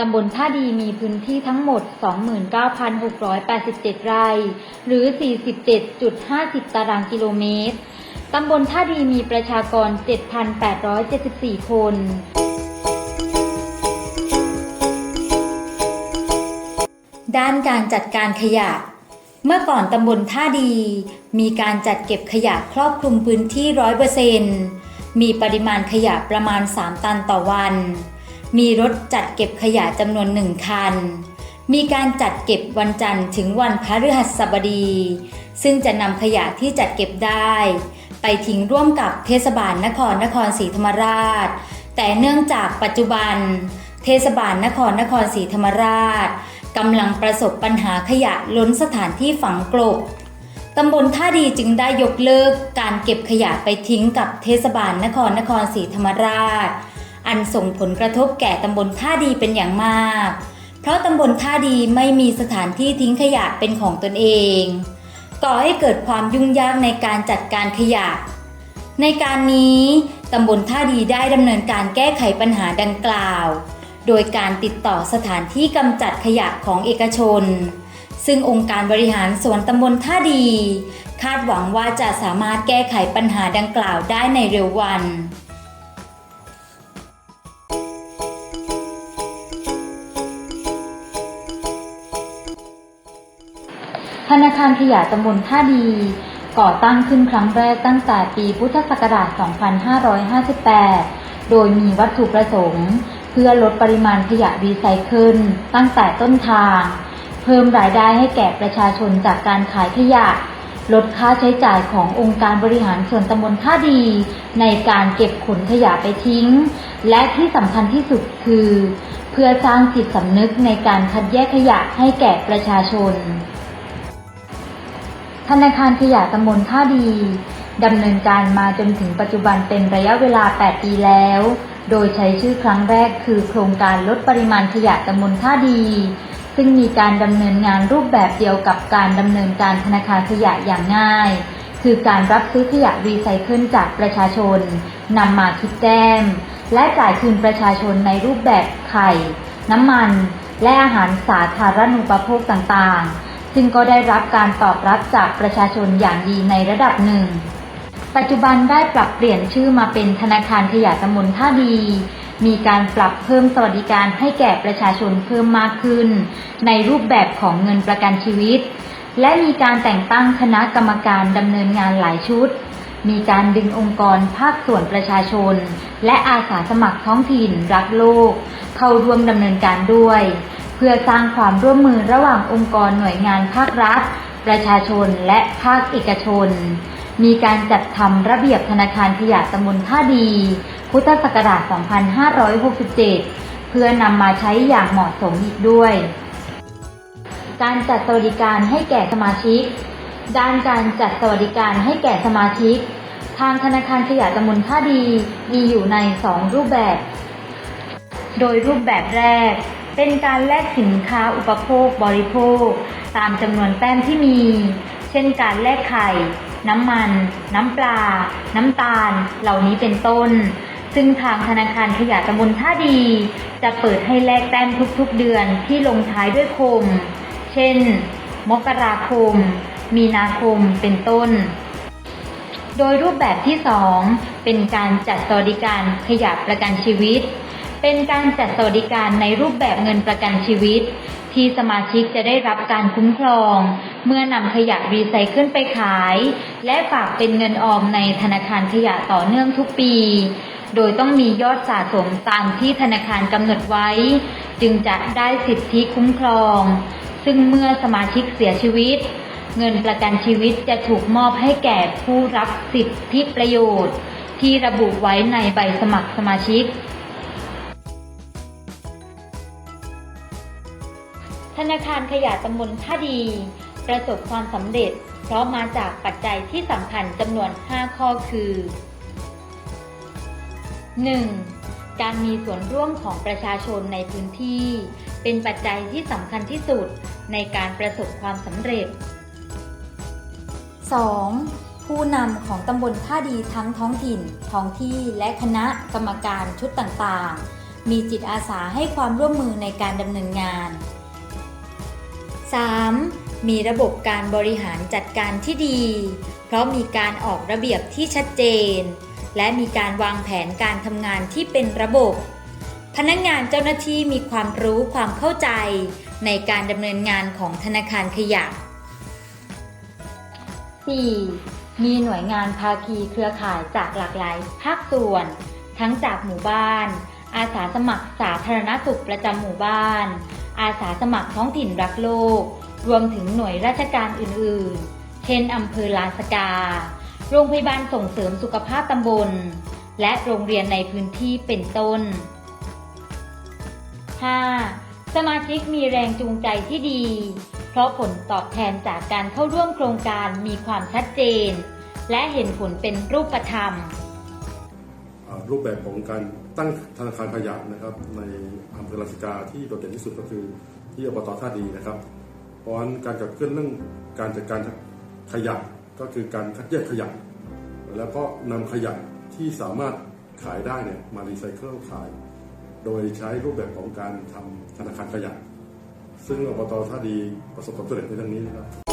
ตำบลท่าดีมีพื้นที่ทั้งหมด 29,687 ไร่ หรือ 47.50 ตารางกิโลเมตร ตำบลท่าดีมีประชากร 7,874 คน ด้านการจัดการขยะ เมื่อก่อนตำบลท่าดี มีการจัดเก็บขยะครอบคลุมพื้นที่ร้อยเปอร์เซนมีปริมาณขยะประมาณ 3 ตันต่อวัน มีรถจัดเก็บขยะจำนวนหนึ่งคัน มีการจัดเก็บวันจันทร์ถึงวันพฤหัสบดี ซึ่งจะนำขยะที่จัดเก็บได้ ไปทิ้งร่วมกับเทศบาลนครนครศรีธรรมราช แต่เนื่องจากปัจจุบัน เทศบาลนครนครศรีธรรมราช กำลังประสบปัญหาขยะล้นสถานที่ฝังกลบตำบลท่าดีจึงได้ยกเลิกการเก็บขยะไปทิ้งกับเทศบาลนครนครศรีธรรมราช อันส่งผลกระทบแก่ตำบลท่าดีเป็นอย่างมาก เพราะตำบลท่าดีไม่มีสถานที่ทิ้งขยะเป็นของตนเอง ก่อให้เกิดความยุ่งยากในการจัดการขยะ ในการนี้ตำบลท่าดีได้ดำเนินการแก้ไขปัญหาดังกล่าว โดยการติดต่อสถานที่กำจัดขยะของเอกชน ซึ่งองค์การบริหารส่วนตำบลท่าดี คาดหวังว่าจะสามารถแก้ไขปัญหาดังกล่าวได้ในเร็ววันธนาคารขยะตำบลท่าดี ก่อตั้งขึ้นครั้งแรกตั้งแต่ปีพุทธศักราช 2558 โดยมีวัตถุประสงค์ พื่อลดปริมาณขยะรีไซเคิลตั้งแต่ต้นทาง เพิ่มรายได้ให้แก่ประชาชนจากการขายขยะ ลดค่าใช้จ่ายขององค์การบริหารส่วนตำบลท่าดี ในการเก็บขนขยะไปทิ้ง และที่สำคัญที่สุดคือ เพื่อสร้างจิตสำนึกในการคัดแยกขยะให้แก่ประชาชน ธนาคารขยะตำบลท่าดีดำเนินการมาจนถึงปัจจุบันเป็นระยะเวลา 8 ปีแล้ว โดยใช้ชื่อครั้งแรกคือโครงการลดปริมาณขยะตำบลท่าดี ซึ่งมีการดำเนินงานรูปแบบเดียวกับการดำเนินการธนาคารขยะอย่างง่าย คือการรับซื้อขยะรีไซเคิลจากประชาชนนำมาคิดแต้ม และจ่ายคืนประชาชนในรูปแบบไข่ น้ำมัน และอาหารสาธารณูปโภคต่างๆ ซึ่งก็ได้รับการตอบรับจากประชาชนอย่างดีในระดับหนึ่ง ปัจจุบันได้ปรับเปลี่ยนชื่อมาเป็นธนาคารขยะตำบลท่าดี มีการปรับเพิ่มสวัสดิการให้แก่ประชาชนเพิ่มมากขึ้น ในรูปแบบของเงินประกันชีวิต และมีการแต่งตั้งคณะกรรมการดำเนินงานหลายชุด มีการดึงองค์กรภาคส่วนประชาชน และอาสาสมัครท้องถิ่นรักโลก เข้าร่วมดำเนินการด้วย เพื่อสร้างความร่วมมือระหว่างองค์กรหน่วยงานภาครัฐ ประชาชนและภาคเอกชน มีการจัดทำระเบียบธนาคารขยะตำบลท่าดี พุทธศักราช 2567 เพื่อนำมาใช้อย่างเหมาะสมอีกด้วย การจัดสวัสดิการให้แก่สมาชิก ด้านการจัดสวัสดิการให้แก่สมาชิก ทางธนาคารขยะตำบลท่าดีมีอยู่ใน 2 รูปแบบ โดยรูปแบบแรกเป็นการแลกสินค้าอุปโภคบริโภค ตามจำนวนแต้มที่มี เช่นการแลกไข่ น้ำมัน น้ำปลา น้ำตาล เหล่านี้เป็นต้น ซึ่งทางธนาคารขยะตำบลท่าดี จะเปิดให้แลกแต้มทุกๆเดือนที่ลงท้ายด้วยคม เช่น มกราคม มีนาคมเป็นต้น โดยรูปแบบที่ 2 เป็นการจัดสวัสดิการขยะประกันชีวิต เป็นการจัดสวัสดิการในรูปแบบเงินประกันชีวิต ที่สมาชิกจะได้รับการคุ้มครอง เมื่อนำขยะรีไซเคิลไปขาย และฝากเป็นเงินออมในธนาคารขยะต่อเนื่องทุกปี โดยต้องมียอดสะสมตามที่ธนาคารกำหนดไว้ จึงจะได้สิทธิคุ้มครอง ซึ่งเมื่อสมาชิกเสียชีวิต เงินประกันชีวิตจะถูกมอบให้แก่ผู้รับสิทธิประโยชน์ ที่ระบุไว้ในใบสมัครสมาชิก ธนาคารขยะตำบลท่าดี ประสบความสำเร็จ เพราะมาจากปัจจัยที่สำคัญจำนวน 5 ข้อคือ 1. การมีส่วนร่วมของประชาชนในพื้นที่ เป็นปัจจัยที่สำคัญที่สุดในการประสบความสำเร็จ 2. ผู้นำของตำบลท่าดีทั้งท้องถิ่น ท้องที่และคณะกรรมการชุดต่างๆ มีจิตอาสาให้ความร่วมมือในการดำเนินงาน 3. มีระบบการบริหารจัดการที่ดี เพราะมีการออกระเบียบที่ชัดเจน และมีการวางแผนการทำงานที่เป็นระบบ พนักงานเจ้าหน้าที่มีความรู้ความเข้าใจ ในการดำเนินงานของธนาคารขยะ 4. มีหน่วยงานภาคีเครือข่ายจากหลากหลายภาคส่วน ทั้งจากหมู่บ้าน อาสาสมัครสาธารณสุขประจำหมู่บ้าน อาสาสมัครท้องถิ่นรักโลก รวมถึงหน่วยราชการอื่นๆ เช่นอำเภอลานสกา โรงพยาบาลส่งเสริมสุขภาพตำบล และโรงเรียนในพื้นที่เป็นต้น 5. สมาชิกมีแรงจูงใจที่ดี เพราะผลตอบแทนจากการเข้าร่วมโครงการมีความชัดเจน และเห็นผลเป็นรูปธรรม รูปแบบของการ ตั้งธนาคารขยะนะครับ ในอำเภอลาสกาที่โดดเด่นที่สุดก็คือที่อบตท่าดีนะครับ เพราะฉะนั้นการขับเคลื่อนเรื่องการจัดการขยะก็คือการคัดแยกขยะ แล้วก็นำขยะที่สามารถขายได้เนี่ยมารีไซเคิลขาย โดยใช้รูปแบบของการทำธนาคารขยะ ซึ่งอบตท่าดีประสบความสำเร็จในเรื่องนี้นะครับ